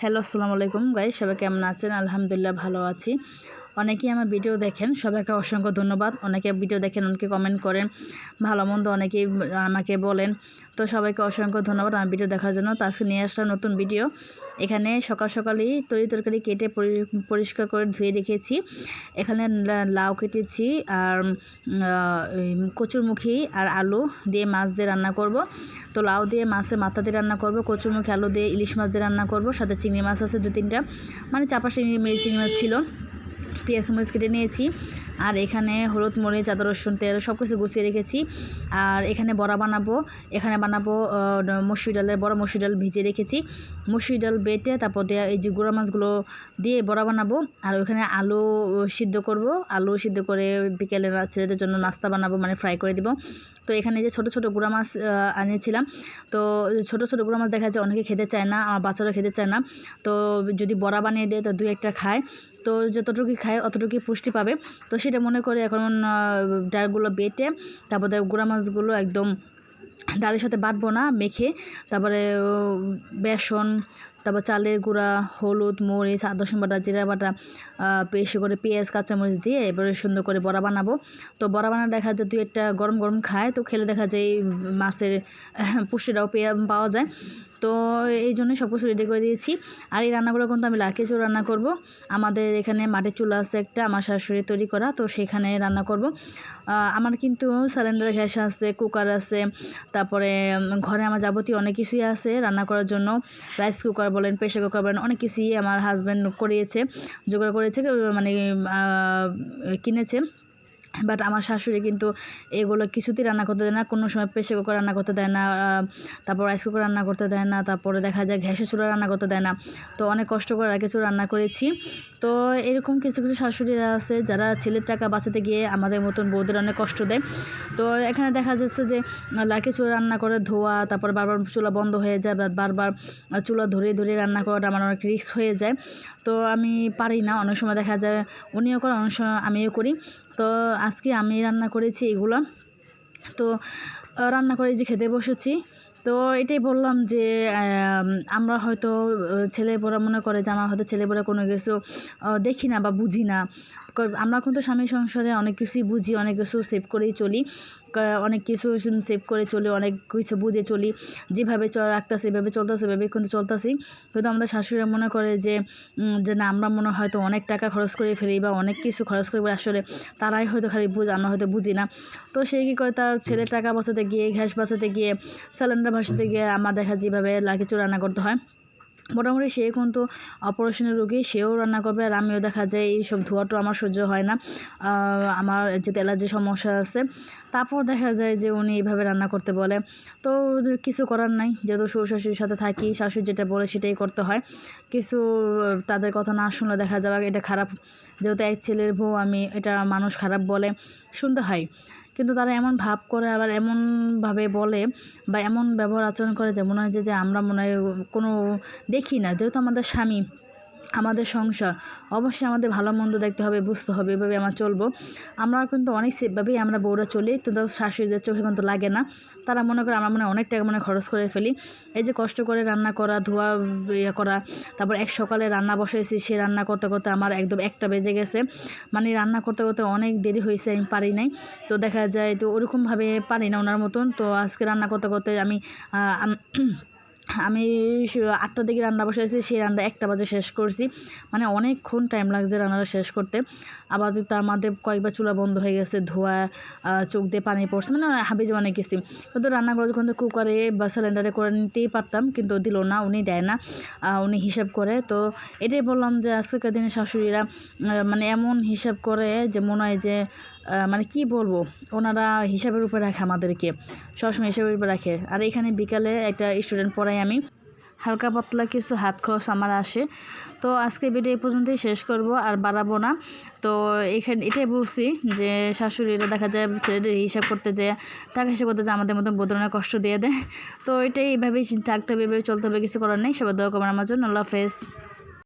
Hello আসসালামু আলাইকুম গাই সবাই কেমন আছেন? আলহামদুলিল্লাহ ভালো আছি। অনেকেই আমার ভিডিও দেখেন, সবাইকে অসংখ্য ধন্যবাদ। অনেকে ভিডিও দেখেন, অনেকে কমেন্ট করেন, ভালো মন্দ অনেকেই আমাকে বলেন। তো সবাইকে অসংখ্য ধন্যবাদ আমার ভিডিও দেখার জন্য। তো আজকে নিয়ে আসলাম নতুন ভিডিও। এখানে সকাল সকালই তরি তরকারি কেটে পরিষ্কার করে ধুয়ে রেখেছি। এখানে লাউ কেটেছি আর কচুরমুখী আর আলু দিয়ে মাছ দিয়ে রান্না করব। তো লাউ দিয়ে মাছের মাথা দিয়ে রান্না করব, কচুরমুখী আলু দিয়ে ইলিশ মাছ দিয়ে রান্না করব, সাথে চিংড়ি মাছ আছে দু তিনটা। মানে চাপা চিংড়ি চিংড়ি মাছ ছিল। পেঁয়াজ মরিচ কেটে নিয়েছি। আর এখানে হলুদ, মরিচ, আদা, রসুন, তেল সব কিছু গুছিয়ে রেখেছি। আর এখানে বড়া বানাবো। এখানে বানাবো মসুর ডালের বড়, মসুর ডাল ভিজিয়ে রেখেছি। মসুর ডাল বেটে তারপর দেওয়া এই যে গুঁড়া মাছগুলো দিয়ে বড়া বানাবো। আর ওইখানে আলু সিদ্ধ করব। আলু সিদ্ধ করে বিকেলে ছেলেদের জন্য নাস্তা বানাবো মানে ফ্রাই করে দিব। তো এখানে যে ছোট ছোট গুঁড়া মাছ আনিয়েছিলাম। তো ছোট ছোট গুঁড়া মাছ দেখা যায় অনেকে খেতে চায় না আমার বাচ্চারা খেতে চায় না। তো যদি বড়া বানিয়ে দেয় তো দুই একটা খায়। তো যতটুকু খায় অতটুকুই পুষ্টি পাবে। তো সেটা মনে করে এখন ডালগুলো বেটে তারপরে গুঁড়া মাছগুলো একদম ডালের সাথে বাটবো না, মেখে তারপরে বেসন তারপর চালের গুঁড়া, হলুদ, মরিচ, আদা, রসুন বাটা, জিরা বাটা বেশি করে পেঁয়াজ, কাঁচামরিচ দিয়ে এবারে সুন্দর করে বড়া বানাবো। তো বড়া বানা দেখা যায় দুই একটা গরম গরম খায়, তো খেলে দেখা যায় মাছের পুষ্টিটাও পাওয়া যায়। তো এই জন্যই সব কিছু রেডি করে দিয়েছি। আর এই রান্নাগুলো কিন্তু আমি লাকি রান্না করব। আমাদের এখানে মাটির চুলা আছে একটা, আমার শাশুড়ি তৈরি করা, তো সেখানে রান্না করব। আমার কিন্তু সিলিন্ডার গ্যাস আছে কুকার আছে, তারপরে ঘরে আমার যাবতীয় অনেক কিছুই আছে রান্না করার জন্য। রাইস কুকার বলেন প্রেশার কুকার বলেন অনেক কিছুই আমার হাজব্যান্ড করিয়েছে জোগাড় করেছে মানে কিনেছে। বাট আমার শাশুড়ি কিন্তু এগুলো কিছুতেই রান্না করতে দেয় না। কোনো সময় প্রেশার কুকার রান্না করতে দেয় না তারপর রাইস কুকার রান্না করতে দেয় না, তারপরে দেখা যায় গ্যাসের চুলা রান্না করতে দেয় না। তো অনেক কষ্ট করে কিছু রান্না করেছি। তো এরকম কিছু কিছু শাশুড়িরা আছে যারা ছেলের টাকা বাঁচাতে গিয়ে আমাদের মতন বউদের অনেক কষ্ট দেয়। তো এখানে দেখা যাচ্ছে যে লাকি চুলা রান্না করে ধোয়া, তারপর বারবার চুলা বন্ধ হয়ে যায়, বা বারবার চুলা ধরে ধরে রান্না করাটা আমার অনেক রিস্ক হয়ে যায়। তো আমি পারি না। অনেক সময় দেখা যায় উনিও করে, অনেক সময় আমিও করি। তো আজকে আমি রান্না করেছি এগুলো। তো রান্না করে যে খেতে বসেছি। তো এটাই বললাম যে আমরা হয়তো ছেলেপোরা মনে করে যে আমার হয়তো ছেলেপোরা কোনো কিছু দেখি না বা বুঝি না। আমরা কিন্তু স্বামী সংসারে অনেক কিছুই বুঝি অনেক কিছু সেভ করেই চলি। অনেক কিছু সেভ করে চলি অনেক কিছু বুঝে চলি। যেভাবে চল রাখতেছি এভাবে চলতেছে এভাবে কিন্তু চলতেছি। কিন্তু আমাদের শাশুড়ি মনে করে যে যে না আমরা মনে হয়তো অনেক টাকা খরচ করে ফেলি বা অনেক কিছু খরচ করে আসলে তারাই হয়তো খালি বুঝ আমরা হয়তো বুঝি না। তো সে কী করে তার ছেলে টাকা বাঁচাতে গিয়ে ঘ্যাস বাঁচাতে গিয়ে সিলিন্ডার ভাসাতে গিয়ে আমার দেখা যেভাবে লাকি রান্না করতে হয়। মোটামুটি সে কিন্তু অপারেশনের রোগী সেও রান্না করবে আর আমিও দেখা যায় এইসব ধোয়াটো আমার সহ্য হয় না। আমার যেহেতু অ্যালার্জি সমস্যা আছে তারপর দেখা যায় যে উনি এইভাবে রান্না করতে বলে। তো কিছু করার নাই যেহেতু শ্বশুর শাশুড়ির সাথে থাকি শাশুড়ি যেটা বলে সেটাই করতে হয়। কিছু তাদের কথা না শুনলে দেখা যাবে এটা খারাপ। যেহেতু এক ছেলের বউ আমি এটা মানুষ খারাপ বলে শুনতে হয়। কিন্তু তারা এমন ভাব করে, আবার এমনভাবে বলে বা এমন ব্যবহার আচরণ করে যে মনে হয় যে আমরা মনে হয় কোনো দেখি না। যেহেতু আমাদের স্বামী আমাদের সংসার, অবশ্যই আমাদের ভালো মন্দ দেখতে হবে, বুঝতে হবে, এভাবে আমরা চলবো। আমরা কিন্তু অনেক সেফভাবেই আমরা বউরা চলি, কিন্তু শাশুড়িদের চোখে কিন্তু লাগে না। তারা মনে করে আমরা মনে অনেক টাকা মনে খরচ করে ফেলি। এই যে কষ্ট করে রান্না করা, ধোয়া ইয়ে করা, তারপর এক সকালে রান্না বসেছি সে রান্না করতে করতে আমার একদম একটা বেজে গেছে। মানে রান্না করতে করতে অনেক দেরি হয়েছে, আমি পারি নাই। তো দেখা যায় তো ওরকমভাবে পারি না ওনার মতন। তো আজকে রান্না করতে করতে আমি আমি আটটার দিকে রান্না বসেছি সেই রান্না একটা বাজে শেষ করছি। মানে অনেকক্ষণ টাইম লাগছে রান্নাটা শেষ করতে। আবার তার মধ্যে কয়েকবার চুলা বন্ধ হয়ে গেছে, ধোয়া চোখ দিয়ে পানি পড়ছে মানে হাবিজ অনেক কিছু। কিন্তু রান্না করে যখন কুকারে বা সিলিন্ডারে করে নিতেই পারতাম, কিন্তু দিল না, উনি দেয় না উনি হিসাব করে। তো এটাই বললাম যে আজকের দিনে শাশুড়িরা মানে এমন হিসাব করে যে, মনে হয় যে মানে কি বলব, ওনারা হিসাবের উপরে রাখে আমাদেরকে, সবসময় হিসাবের উপরে রাখে। আর এখানে বিকালে একটা স্টুডেন্ট পড়াই আমি। হালকা পাতলা কিছু হাত খরচ আমার আসে। তো আজকে ভিডিও এই পর্যন্তই শেষ করব, আর বাড়াবো না। তো এখানে, এটাই বলছি যে শাশুড়িরা দেখা যায় ছেলেদের হিসাব করতে যায় টাকা হিসাব করতে যে আমাদের মতন বোধনের কষ্ট দিয়ে দেয়। তো এটাই এইভাবেই থাকতে হবে, এভাবে চলতে হবে, কিছু করার নেই। সবাই দোয়া করবেন আমার জন্য। আল্লাহ হাফেজ।